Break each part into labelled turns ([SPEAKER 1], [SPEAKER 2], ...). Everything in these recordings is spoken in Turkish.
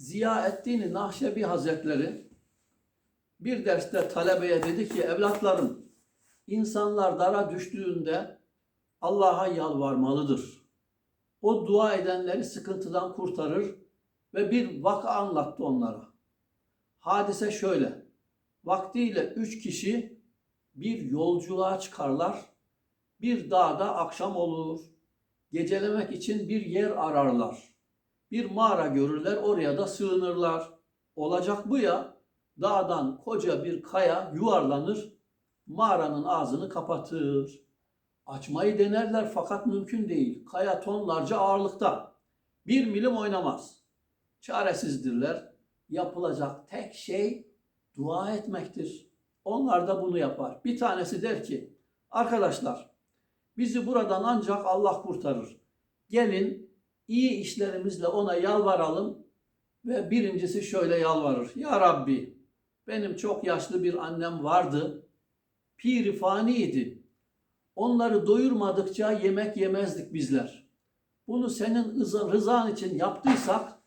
[SPEAKER 1] Ziyaettin Nahşebi Hazretleri bir derste talebeye dedi ki evlatlarım insanlar dara düştüğünde Allah'a yalvarmalıdır. O dua edenleri sıkıntıdan kurtarır ve bir vaka anlattı onlara. Hadise şöyle. Vaktiyle üç kişi bir yolculuğa çıkarlar. Bir dağda akşam olur. Gecelemek için bir yer ararlar. Bir mağara görürler, oraya da sığınırlar. Olacak bu ya, dağdan koca bir kaya yuvarlanır, mağaranın ağzını kapatır. Açmayı denerler fakat mümkün değil. Kaya tonlarca ağırlıkta. Bir milim oynamaz. Çaresizdirler. Yapılacak tek şey dua etmektir. Onlar da bunu yapar. Bir tanesi der ki, arkadaşlar bizi buradan ancak Allah kurtarır. Gelin iyi işlerimizle ona yalvaralım ve birincisi şöyle yalvarır. Ya Rabbi benim çok yaşlı bir annem vardı. Piri faniydi. Onları doyurmadıkça yemek yemezdik bizler. Bunu senin rıza- rızan için yaptıysak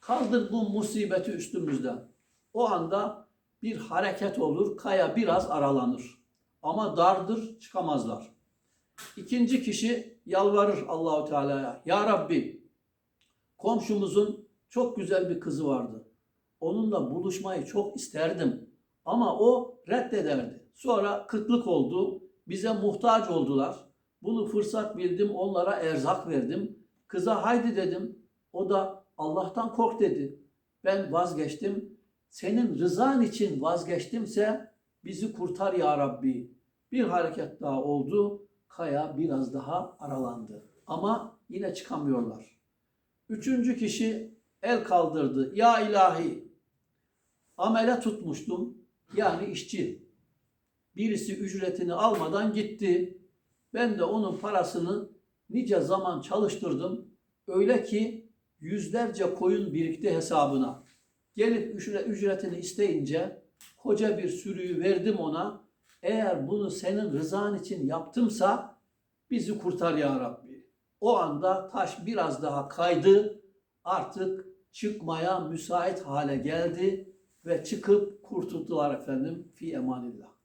[SPEAKER 1] kaldır bu musibeti üstümüzden. O anda bir hareket olur, kaya biraz aralanır. Ama dardır, çıkamazlar. İkinci kişi yalvarır Allahu Teala'ya. Ya Rabbi, komşumuzun çok güzel bir kızı vardı. Onunla buluşmayı çok isterdim. Ama o reddederdi. Sonra kıtlık oldu. Bize muhtaç oldular. Bunu fırsat bildim, onlara erzak verdim. Kıza haydi dedim. O da Allah'tan kork dedi. Ben vazgeçtim. Senin rızan için vazgeçtimse bizi kurtar ya Rabbi. Bir hareket daha oldu. Kaya biraz daha aralandı. Ama yine çıkamıyorlar. Üçüncü kişi el kaldırdı. Ya ilahi amele tutmuştum. Yani işçi. Birisi ücretini almadan gitti. Ben de onun parasını nice zaman çalıştırdım. Öyle ki yüzlerce koyun birikti hesabına. Gelip ücre- ücretini isteyince koca bir sürüyü verdim ona. Eğer bunu senin rızan için yaptımsa bizi kurtar ya Rabbi. O anda taş biraz daha kaydı. Artık çıkmaya müsait hale geldi ve çıkıp kurtuldular efendim fi emanillah.